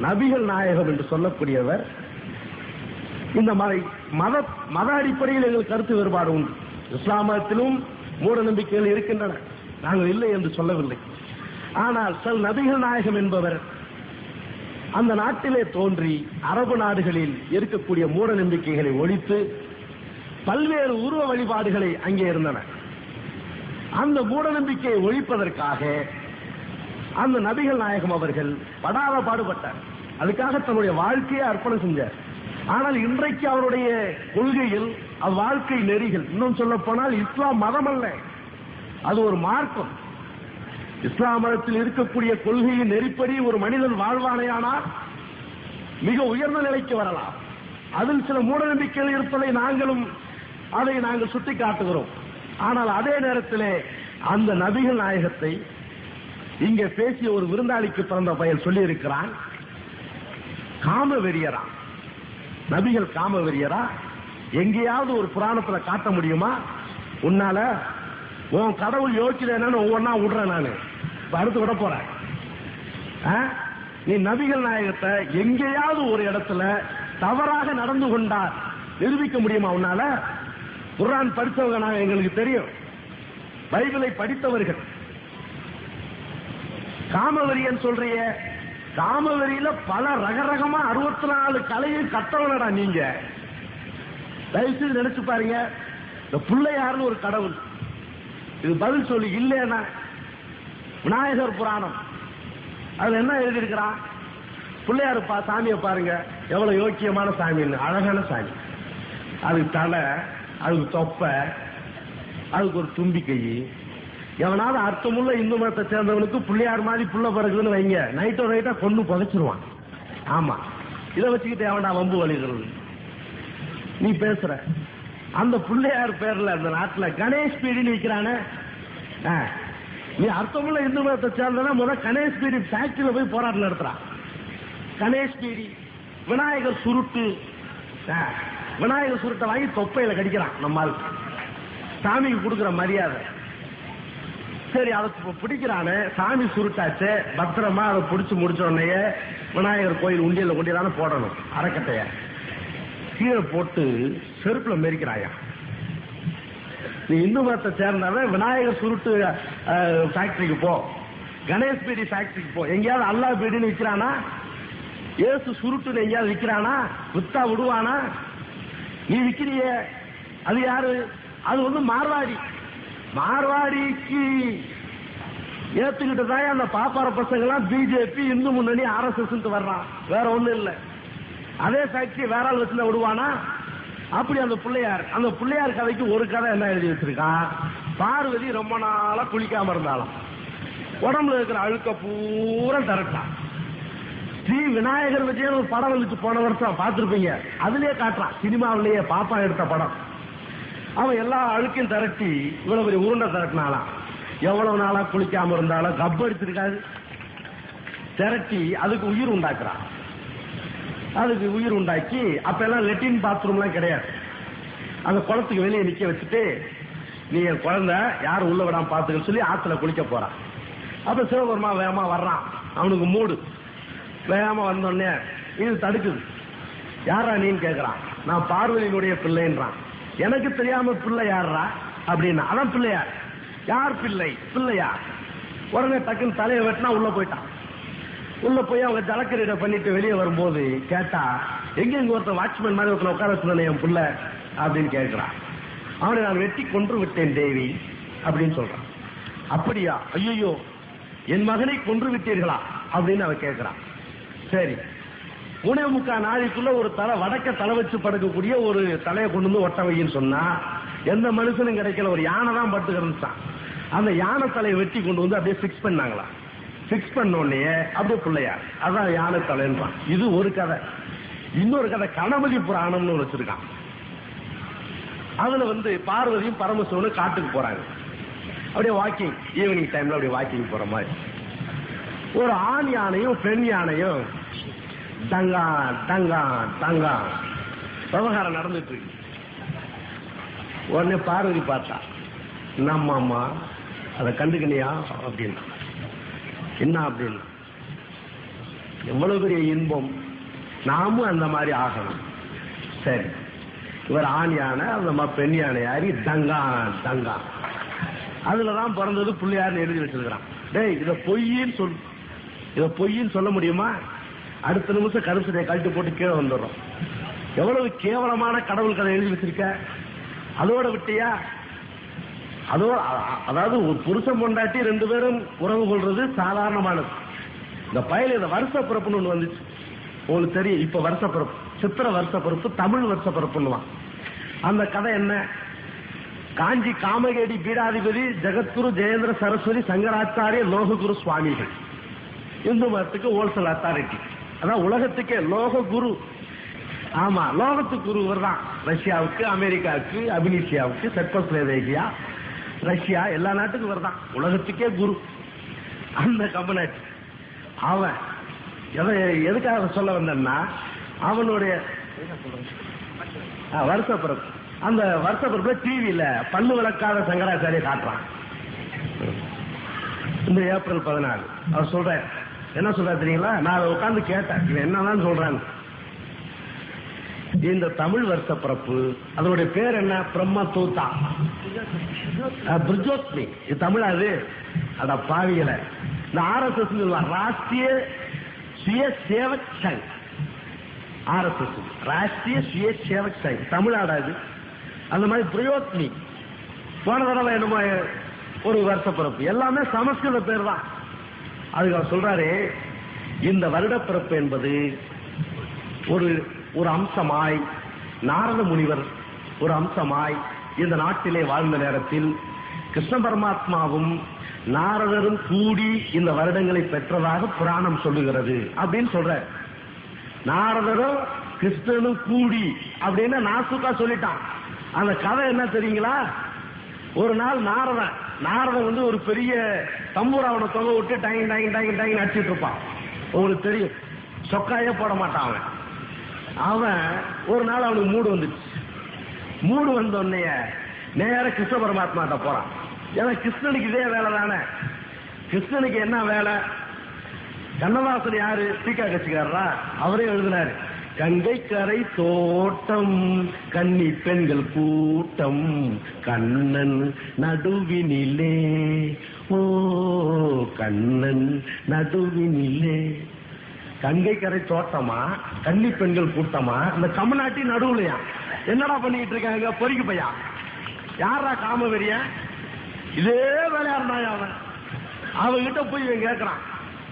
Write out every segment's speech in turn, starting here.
நபிகள் நாயகம் என்று சொல்லக்கூடியவர். இந்த மத- மத மத அடிப்படையில் எங்கள் கருத்து வேறுபாடு உண்டு. இஸ்லாம் மதத்திலும் மூட நம்பிக்கைகள் இருக்கின்றன. நாங்கள் இல்லை என்று சொல்லவில்லை. ஆனால் சல் நபிகள் நாயகம் என்பவர் அந்த நாட்டிலே தோன்றி அரபு நாடுகளில் இருக்கக்கூடிய மூட நம்பிக்கைகளை ஒழித்து பல்வேறு உருவ வழிபாடுகளை அங்கே இருந்தன அந்த மூட நம்பிக்கையை ஒழிப்பதற்காக அந்த நபிகள் நாயகம் அவர்கள் படாத பாடுபட்டார். அதுக்காக தன்னுடைய வாழ்க்கையை அர்ப்பணம் செஞ்சார். ஆனால் இன்றைக்கு அவருடைய கொள்கையில் அவ்வாழ்க்கை நெறிகள் இன்னும் சொல்ல போனால் இஸ்லாம் மதம் அல்ல அது ஒரு மார்க்கம். இஸ்லாம் மதத்தில் இருக்கக்கூடிய கொள்கையின் நெறிப்படி ஒரு மனிதன் வாழ்வானையானால் மிக உயர்ந்த நிலைக்கு வரலாம். அதில் சில மூட நம்பிக்கைகள் இருப்பதை நாங்களும் அதை நாங்கள் சுட்டி காட்டுகிறோம் ஆனால் அதே நேரத்திலே அந்த நபிகள் நாயகத்தை இங்க பேசிய ஒரு விருந்தாளிக்கு பிறந்த பையன் சொல்லி இருக்கிறான் காம வெறியரா நபிகள் காம வெறியரா எங்கேயாவது ஒரு புராணத்துல காட்ட முடியுமா? உன்னால உன் கடவுள் யோசிக்கிறேன்னு ஒவ்வொன்னா விடுறேன் நானு. அடுத்து விட போறேன். நீ நபிகள் நாயகத்தை எங்கேயாவது ஒரு இடத்துல தவறாக நடந்து கொண்டார் நிரூபிக்க முடியுமா உன்னால? குரான் படித்தவங்க நாங்க எங்களுக்கு தெரியும். பைபிளை படித்தவர்கள். காமவரியன் சொல்றிய? காமவரியில பல ரகரகமா அறுபத்தி நாலு கலையும் கத்தவனடா நீங்க. தயவுசெய்து நினைச்சு பாருங்க. இந்த பிள்ளையார்னு ஒரு கடவுள். இது பதில் சொல்லி இல்லைன்னா விநாயகர் புராணம். அதுல என்ன எழுதியிருக்கிறான்? பிள்ளையார் பா சாமியை பாருங்க. எவ்வளவு யோக்கியமான சாமின்னு. அழகான சாமி. அதுக்கு தலை அதுக்கு தொப்பை அதுக்கு ஒரு தும்பிக்கை எவனாவது அர்த்தமுள்ள இந்து மதத்தை சேர்ந்தவனுக்கு பிள்ளையார் மாதிரி புள்ள பிறகுதுன்னு வைங்க. நைட்டோ நைட்டா கொண்டு புதைச்சிருவான். ஆமா. இதை வச்சுக்கிட்டு அவன்டா வம்பு வலிக்கிறது நீ பேசுற. அந்த பிள்ளையார் பேர்ல அந்த நாட்டுல கணேஷ் பீடின்னு விற்கிறானே ஆ, நீ அர்த்தமுள்ள இந்து மதத்தை சேர்ந்தனா முதல் கணேஷ் பீடி ஃபேக்டரியில போய் போராட்டம் நடத்துறான். கணேஷ் பீடி விநாயகர் சுருட்டு. ஆ, விநாயகர் சுருட்டை வாங்கி தொப்பையில கடிக்கிறான் நம்மால் சாமிக்கு கொடுக்குற மரியாதை. சரி அதை பிடிக்கிறானே. சாமி சுருட்டாச்சு. பத்திரமா அதை பிடிச்சு முடிச்ச உடனே விநாயகர் கோயில் உண்டியல கொண்டியதான போடணும். அறக்கட்டைய. கீழே போட்டு செருப்புல மெரிக்கிறாயா? நீ இந்து மதத்தை சேர்ந்தவன் விநாயகர் சுருட்டு ஃபேக்டரிக்கு போ. கணேஷ் பீடி ஃபேக்டரிக்கு போ. எங்கேயாவது அல்லா பீடின்னு விற்கிறானா ஏசு சுருட்டுன்னு எங்கேயாவது விற்கிறானா வித்தா விடுவானா? நீ விக்கிறியே. அது யாரு? அது வந்து மார்வாடி. மார்வாடிக்கு ஏத்துக்கிட்டு தான் அந்த பாப்பார பசங்க எல்லாம் பிஜேபி இந்து முன்னணி ஆர்எஸ்எஸ் வர்றான். வேற ஒண்ணும் இல்ல. அதே ஃபேக்டரி வேற ஆள் வச்சுல விடுவானா? அப்படி அந்த பிள்ளையார். அந்த பிள்ளையார் கதைக்கு ஒரு கதை என்ன எழுதி வச்சிருக்கான்? பார்வதி ரொம்ப நாளா குளிக்காம இருந்தாலும் உடம்புல இருக்கிற அழுக்க பூரா திரட்டான் ஸ்ரீ விநாயகர் விஜயன் ஒரு படம் வந்துச்சு போன வருஷம். பார்த்திருப்பீங்க. அதுலயே காட்டுறான். சினிமாவிலேயே பாப்பா எடுத்த படம். அவன் எல்லா அழுக்கையும் திரட்டி இவ்வளவு பெரிய உருண்டை திரட்டினாலாம். எவ்வளவு நாளா குளிக்காம இருந்தாலும் கப் அடிச்சிருக்காது. திரட்டி அதுக்கு உயிர் உண்டாக்குறான். அதுக்கு உயிர் உண்டாக்கி அப்ப எல்லாம் லெட்டின் பாத்ரூம்லாம் கிடையாது. அந்த குளத்துக்கு வெளியே நிக்க வச்சுட்டு நீ என் குழந்தை யாரும் உள்ள விடாம பாத்துக்க சொல்லி ஆத்துல குளிக்க போறான். அப்ப சிவபெருமா வேகமா வர்றான். அவனுக்கு மூடு. வேகமா வந்தோடனே இது தடுக்குது. யாரா நீன்னு கேக்குறான். நான் பார்வதியினுடைய பிள்ளைன்றான். எனக்கு தெரியாம பிள்ளை யாரா அப்படின்னா. அதான் பிள்ளையார் யார் பிள்ளை? பிள்ளையார் உடனே டக்குன்னு தலையை வெட்டினா உள்ள போயிட்டான். உள்ள போய் அவங்க ஜலக்கரீடை பண்ணிட்டு வெளியே வரும்போது கேட்டா எங்க இங்க ஒருத்தன் வாட்ச்மேன் மாதிரி ஒருத்தன் உட்கார வச்சிருந்தேன் என் புள்ள? அப்படின்னு கேட்கிறான். அவனை நான் வெட்டி கொன்று விட்டேன் தேவி அப்படின்னு சொல்றான். அப்படியா? ஐயோ என் மகனை கொன்று விட்டீர்களா? அப்படின்னு அவன் கேட்கிறான். சரி மூணே முக்கா நாளைக்குள்ள ஒரு தலை வடக்க தலை வச்சு படுக்கக்கூடிய ஒரு தலையை கொண்டு வந்து ஒட்ட வைன்னு சொன்னா எந்த மனுஷனும் கிடைக்கல ஒரு யானை தான் பட்டு கிடந்துச்சான் அந்த யானை தலையை வெட்டி கொண்டு வந்து அப்படியே ஃபிக்ஸ் பண்ணாங்களா? ஃபிக்ஸ் பண்ண உடனே அப்படியே பிள்ளையார். அதான் யானை தலைன்றான். இது ஒரு கதை. இன்னொரு கதை கணபதி புராணம்னு வச்சிருக்கான். அதுல வந்து பார்வதியும் பரமசிவனும் காட்டுக்கு போறாங்க. அப்படியே வாக்கிங் ஈவினிங் டைம்ல அப்படியே வாக்கிங் போற மாதிரி. ஒரு ஆண் யானையும் பெண் யானையும் தங்கா தங்கா தங்கா. விவகாரம் நடந்துட்டு இருக்கு. உடனே பார்வதி பார்த்தா நம்ம அம்மா அதை கண்டுக்கலையா அப்படின்னா. என்ன அப்படின்னு? எவ்வளவு பெரிய இன்பம். நாமும் அந்த மாதிரி ஆகணும். சரி. இவர் ஆண் யானை அந்த மாதிரி பெண் யானை யாரி தங்கான் தங்கான் அதுலதான் பிறந்தது பிள்ளையார்னு எழுதி வச்சிருக்கிறான். டேய் இத பொய்ன்னு சொல் இத பொய்ன்னு சொல்ல முடியுமா? அடுத்த நிமிஷம் கருசனையை கழட்டு போட்டு கீழே வந்துடுறோம். எவ்வளவு கேவலமான கடவுள் கதை எழுதி வச்சிருக்க? அதோட விட்டியா? அதோ அதாவது ஒரு புருஷன் பொண்டாட்டி ரெண்டு பேரும் உறவு கொள்றது சாதாரணமானது. இந்த பயல இந்த வருஷ பிறப்புன்னு ஒண்ணு வந்துச்சு. உங்களுக்கு தெரியும் இப்ப வருஷ பிறப்பு. சித்திர வருஷ பிறப்பு தமிழ் வருஷ பிறப்புன்னுவான். அந்த கதை என்ன? காஞ்சி காமகேடி பீடாதிபதி ஜெகத்குரு ஜெயேந்திர சரஸ்வதி சங்கராச்சாரிய லோககுரு சுவாமிகள். இந்து மதத்துக்கு ஹோல்சேல் அத்தாரிட்டி அதான் உலகத்துக்கே லோக குரு ஆமா லோகத்து குருவர் தான் ரஷ்யாவுக்கு அமெரிக்காவுக்கு அபினிஷியாவுக்கு செப்பஸ்லேவேகியா ரஷ்யா எல்லா நாட்டுக்கும் வருதான் தான் உலகத்துக்கே குரு. அந்த கம்பனாட் அவன் எதை எதுக்காக சொல்ல வந்தேன்னா அவனுடைய ஆ, அந்த வருஷப்பிறப்புல டிவியில பல்லு விளக்காத சங்கராச்சாரிய காட்டுறான். இந்த ஏப்ரல் பதினாலு அவர் சொல்றேன் என்ன சொல்ற தெரியுங்களா? நான் அதை உட்காந்து கேட்டேன். இவன் என்னதான் சொல்றான்? இந்த தமிழ் வருஷ பிறப்பு அதனுடைய பேர் என்ன? பிரம்ம தூத்தா பிரிஜோத்மி. இது தமிழ் அது? அட பாவியல இந்த ஆர்எஸ்எஸ் ராஷ்டிரிய சுய சேவக் சங் ஆர்எஸ்எஸ் ராஷ்டிரிய சுய சேவக் சங். தமிழ்நாடா இது? அந்த மாதிரி பிரயோத்மி. போன தடவை என்னமோ ஒரு வருஷ பிறப்பு எல்லாமே சமஸ்கிருத பேர் தான். அதுக்கு அவர் சொல்றாரு இந்த வருடப்பிறப்பு என்பது ஒரு ஒரு அம்சமாய் நாரத முனிவர் ஒரு அம்சமாய் இந்த நாட்டிலே வாழ்ந்த நேரத்தில் கிருஷ்ண பரமாத்மாவும் நாரதரும் கூடி இந்த வருடங்களை பெற்றதாக புராணம் சொல்லுகிறது அப்படின்னு சொல்ற நாரதரும் கிருஷ்ணனும் கூடி அப்படின்னு நாசுக்கா சொல்லிட்டான். அந்த கதை என்ன தெரியுங்களா? ஒரு நாள் நாரதன் நாரதன் வந்து ஒரு பெரிய தம்பூராவனை தொகை விட்டு டைங் டைங் டைங் டைங் அடிச்சுட்டு இருப்பான். உங்களுக்கு தெரியும். சொக்காயே போட மாட்டான் அவன். அவன் ஒரு நாள் அவனுக்கு மூடு வந்துச்சு. மூடு வந்த உடனே நேர கிருஷ்ண பரமாத்மாட்ட போறான். ஏன்னா கிருஷ்ணனுக்கு இதே வேலை தானே. கிருஷ்ணனுக்கு என்ன வேலை? கண்ணதாசன் யாரு? டீக்கா கட்சிக்காரரா? அவரே எழுதினாரு. கங்கை கரை தோட்டம் கன்னி பெண்கள் கூட்டம் கண்ணன் நடுவினிலே. ஓ கண்ணன் நடுவினிலே. கங்கை கரை தோட்டமா கன்னி பெண்கள் கூட்டமா? இந்த தமிழ்நாட்டின் நடுவுலையா? என்னடா பண்ணிட்டு இருக்காங்க? பொறிக்கு பையா? யாரா காமவெறிய? இதே வேலையா இருந்தாங்க அவன்? அவன்கிட்ட போய் இவன் கேட்கறான்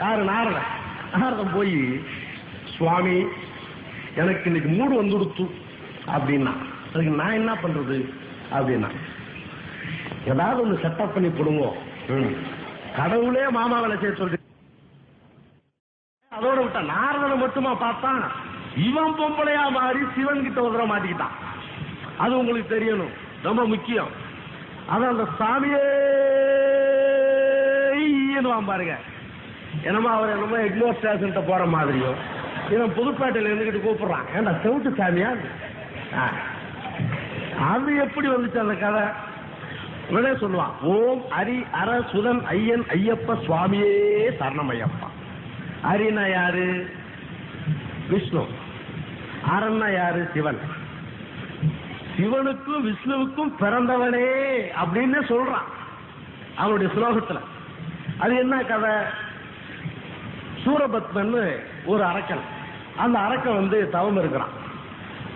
யாரு? நாரதன். நாரதன் போய் சுவாமி எனக்கு இன்னைக்கு மூடு வந்துடுத்து அப்படின்னா அதுக்கு நான் என்ன பண்றது அப்படின்னா ஏதாவது ஒண்ணு செட்டப் பண்ணி கொடுங்க. ம். கடவுளே மாமா வேலை செய்ய சொல்றீங்க அதோட விட்டா நாரதனை மட்டுமா பார்த்தான்? இவன் பொம்பளையா மாறி சிவன் கிட்ட தடவை மாட்டிக்கிட்டான். அது உங்களுக்கு தெரியணும். ரொம்ப முக்கியம். அதான் அந்த சாமியே பாருங்க. என்னமோ அவர் என்னமோ எக்மோர் ஸ்டேஷன் போற மாதிரியும். இவன் புதுப்பேட்டையில இருந்துகிட்டு கூப்பிடுறான். ஏண்டா செவிட்டு சாமியா? அது எப்படி வந்துச்சு அந்த கதை? உடனே சொல்லுவான் ஓம் அரி அர சுதன் ஐயன் ஐயப்ப சுவாமியே சரணம் ஐயப்பா அரினா யாரு? விஷ்ணு. அரன்னா யாரு? சிவன். சிவனுக்கும் விஷ்ணுவுக்கும் பிறந்தவனே அப்படின்னு சொல்றான் அவனுடைய ஸ்லோகத்துல அது என்ன கதை? சூரபத்மன் ஒரு அரக்கன். அந்த அரக்க வந்து தவம் இருக்கிறான்.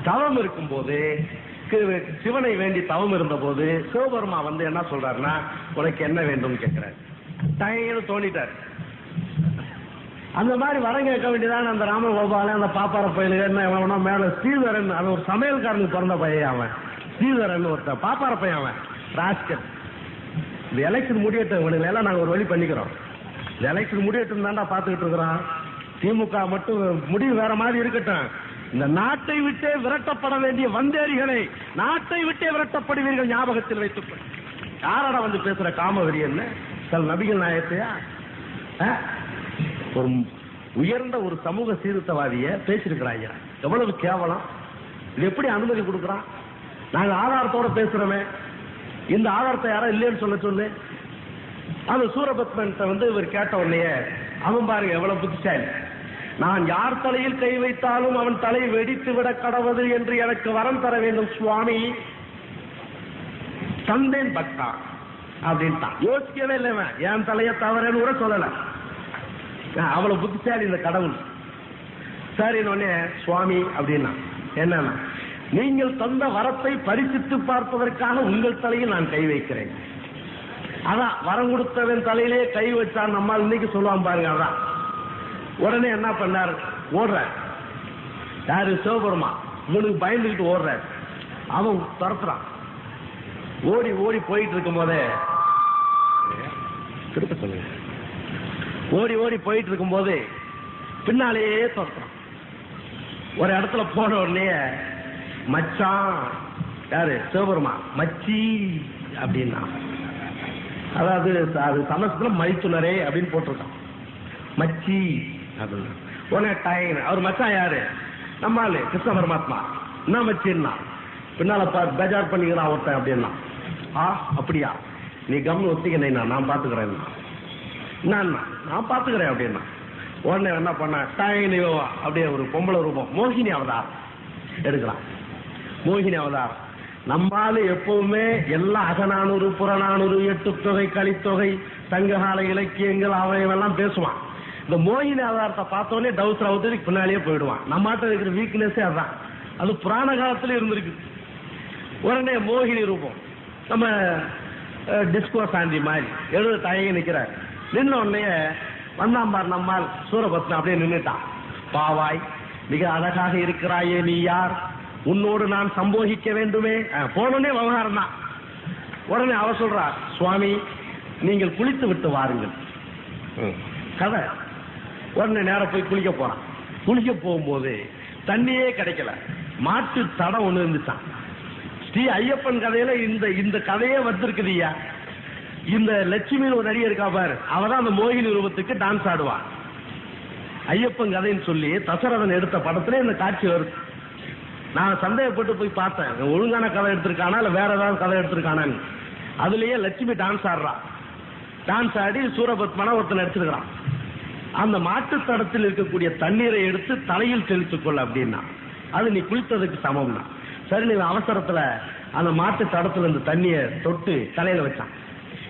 தவம் இருக்கும்போது போது சிவனை வேண்டி தவம் இருந்தபோது சிவபெருமா வந்து என்ன சொல்றாருன்னா உனக்கு என்ன வேண்டும் கேட்கிறாரு. டைன்னு தோண்டிட்டார். அந்த மாதிரி வரம் கேட்க வேண்டியதான அந்த ராமகோபாலன் அந்த பாப்பார பையனுக்கு என்ன மேல ஸ்ரீதரன் அவன் ஒரு சமையல்காரனுக்கு பிறந்த பையன் அவன். ஸ்ரீதரன் ஒருத்தன் பாப்பார பையன் அவன் ராஸ்கர் இந்த எலெக்ஷன் முடியட்டும் இவனுங்களை எல்லாம் நாங்க ஒரு வழி பண்ணிக்கிறோம். இந்த எலெக்ஷன் முடியட்டும் தான்டா பாத்துக்கிட்டு இருக்கிறோம். திமுக மட்டும் முடிவு வேற மாதிரி இருக்கட்டும். இந்த நாட்டை விட்டே விரட்டப்பட வேண்டிய வந்தேரிகளை நாட்டை விட்டே விரட்டப்படுவீர்கள் ஞாபகத்தில் வைத்துக் யாரடா வந்து பேசுற காமவெறி என்ன? சில நபிகள் நாயத்தையா ஆ? ஒரு உயர்ந்த ஒரு சமூக சீர்திருத்தவாதிய பேசியிருக்கிறாங்க எவ்வளவு கேவலம். இது எப்படி அனுமதி கொடுக்கறான்? நாங்க ஆதாரத்தோட பேசுறோமே. இந்த ஆதாரத்தை யாரும் இல்லைன்னு சொல்ல சொல்லு. அந்த சூரபத்மன் வந்து இவர் கேட்ட உடனே அவன் பாருங்க எவ்வளவு புத்திசாலி. நான் யார் தலையில் கை வைத்தாலும் அவன் தலை வெடித்து விட கடவது என்று எனக்கு வரம் தர வேண்டும் சுவாமி. தந்தேன் பக்தா அப்படின்ட்டான். யோசிக்கவே இல்லைவன் என் தலைய தவறேன்னு கூட சொல்லல. அவ்வளவு புத்திசாலி இந்த கடவுள். சரி உடனே சுவாமி அப்படின்னா என்னன்னா நீங்கள் தந்த வரத்தை பரிசித்து பார்ப்பதற்காக உங்கள் தலையில் நான் கை வைக்கிறேன். அதான் வரம் கொடுத்தவன் தலையிலே கை வச்சான். நம்மால் இன்னைக்கு சொல்லுவான் பாருங்க அதான். உடனே என்ன பண்ணார்? ஓடுற யாரு? சிவபெருமா இவனுக்கு பயந்துகிட்டு ஓடுற அவன் துரத்துறான். ஓடி ஓடி போயிட்டு இருக்கும் போதே திருப்ப சொல்லுங்க. ஓடி ஓடி போயிட்டு இருக்கும் போது பின்னாலேயே துரத்துறான். ஒரு இடத்துல போன உடனே மச்சான் யாரு? சிவபெருமா மச்சி அப்படின்னா. அதாவது அது சமஸ்கிருதம் மைத்துனரே அப்படின்னு போட்டிருக்கான். மச்சி. அப்படின்னு உடனே டைம் அவர் மச்சான் யாரு? நம்மளு கிருஷ்ண பரமாத்மா. என்ன மச்சின்னா பின்னால பா- பேஜார் பண்ணிக்கிறான் ஒருத்தன் அப்படின்னா. ஆ அப்படியா? நீ கம்னு ஒத்திக்கணா நான் பாத்துக்கிறேன். என்ன நான் பாத்துக்கிறேன் அப்படின்னா. உடனே என்ன பண்ண? டைனி அப்படியே ஒரு பொம்பளை ரூபம். மோகினி அவதார் எடுக்கலாம். மோகினி அவதார் நம்மால எப்பவுமே எல்லா அகநானூறு புறநானூறு எட்டுத்தொகை கலித்தொகை தங்ககால இலக்கியங்கள் அவையெல்லாம் பேசுவான். இந்த மோகினி அவதாரத்தை பார்த்தோன்னே டவுசர் அவதரிக்கு பின்னாலேயே போயிடுவான். நம்மாட்ட இருக்கிற வீக்னஸே அதான். அது புராண காலத்துல இருந்திருக்கு. உடனே மோகினி ரூபம். நம்ம டிஸ்கோ சாந்தி மாதிரி. எழுத தயங்கி நிக்கிறார். நின்ன உடனே வந்தான் பார் நம்மால். சூரபத்மன் அப்படியே நின்னுட்டான். பாவாய் மிக அழகாக இருக்கிறாயே நீ யார்? உன்னோடு நான் சம்போகிக்க வேண்டுமே? போனோடனே விவகாரம் தான். உடனே அவ சொல்றா சுவாமி நீங்கள் குளித்து விட்டு வாருங்கள். கதை. உடனே நேரம் போய் குளிக்க போறான். குளிக்க போகும்போது தண்ணியே கிடைக்கல. மாட்டு தடம் ஒண்ணு இருந்துச்சான் ஸ்ரீ ஐயப்பன் கதையில இந்த இந்த கதையே வந்திருக்குதுயா இந்த லட்சுமின்னு ஒரு நடிகை இருக்கா பாரு. அவதான் அந்த மோகினி ரூபத்துக்கு டான்ஸ் ஆடுவா. ஐயப்பன் கதைன்னு சொல்லி தசரதன் எடுத்த படத்துல இந்த காட்சி வருது. நான் சந்தேகப்பட்டு போய் பார்த்தேன். ஒழுங்கான கதை எடுத்திருக்கானா இல்ல வேற ஏதாவது கதை எடுத்திருக்கானான்னு. அதுலயே லட்சுமி டான்ஸ் ஆடுறா. டான்ஸ் ஆடி சூரபத்மனா ஒருத்தன் நடிச்சிருக்கிறான். அந்த மாட்டு தடத்தில் இருக்கக்கூடிய தண்ணீரை எடுத்து தலையில் தெளித்துக் கொள்ள அப்படின்னா அது நீ குளித்ததுக்கு சமம்னா. சரி நீ அவசரத்துல அந்த மாட்டு தடத்துல இந்த தண்ணிய தொட்டு தலையில வச்சான்.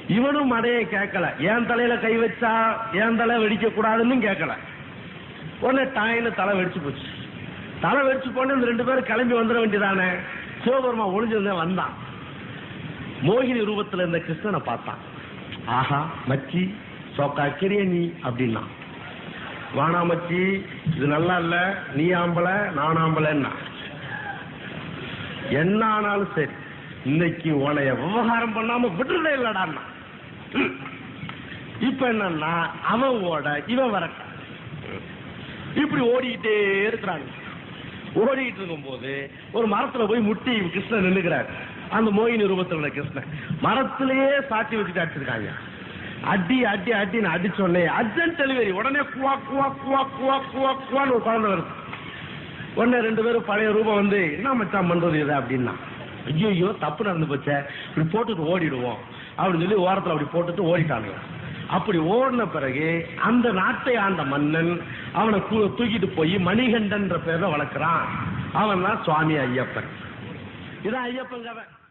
இவனும் மடையை கேட்கல. ஏன் தலையில கை வச்சா? ஏன் தலை வெடிக்க கூடாதுன்னு கேட்கல. உடனே டாயின்னு தலை வெடிச்சு போச்சு. தலை வெடிச்சு போன இந்த ரெண்டு பேரும் கிளம்பி வந்துட வேண்டியதானே? சிவபெருமா ஒளிஞ்சிருந்தேன் வந்தான். மோகினி ரூபத்துல இருந்த கிருஷ்ணனை பார்த்தான். ஆஹா மச்சி சோக்கா கிரியணி அப்படின்னா. வானாமச்சி இது நல்லா இல்ல நீ ஆம்பள நான் ஆம்பளைன்னா. என்ன ஆனாலும் சரி இன்னைக்கு உனைய விவகாரம் பண்ணாம விடுறதே இல்லடான்னா. இப்ப என்னன்னா அவன் ஓட இவன் வர இப்படி ஓடிக்கிட்டே இருக்கிறாங்க. ஓடிக்கிட்டு இருக்கும்போது ஒரு மரத்துல போய் முட்டி கிருஷ்ணன் நின்னுக்கிறார். அந்த மோகினி ரூபத்தில் உள்ள கிருஷ்ணன். மரத்திலேயே சாட்சி வச்சுட்டு அடிச்சிருக்காங்க. அடி அடி அடின்னு அடிச்ச அர்ஜென்ட் டெலிவரி. உடனே குவா குவா குவா குவா குவா குவான்னு ஒரு குழந்தை வருது. உடனே ரெண்டு பேரும் பழைய ரூபம் வந்து என்ன மச்சான் பண்றது இது? அப்படின்னா ஐயோ தப்பு நடந்து போச்ச. இப்படி போட்டுட்டு ஓடிடுவோம். அப்படின்னு சொல்லி ஓரத்துல அப்படி போட்டுட்டு ஓடிட்டானுங்க. அப்படி ஓடின பிறகு அந்த நாட்டை ஆண்ட மன்னன் அவனை கு- தூக்கிட்டு போய் மணிகண்டன்ற பேர்ல வளர்க்கிறான். அவன் தான் சுவாமி ஐயப்பன். இதான் ஐயப்பன் கதை.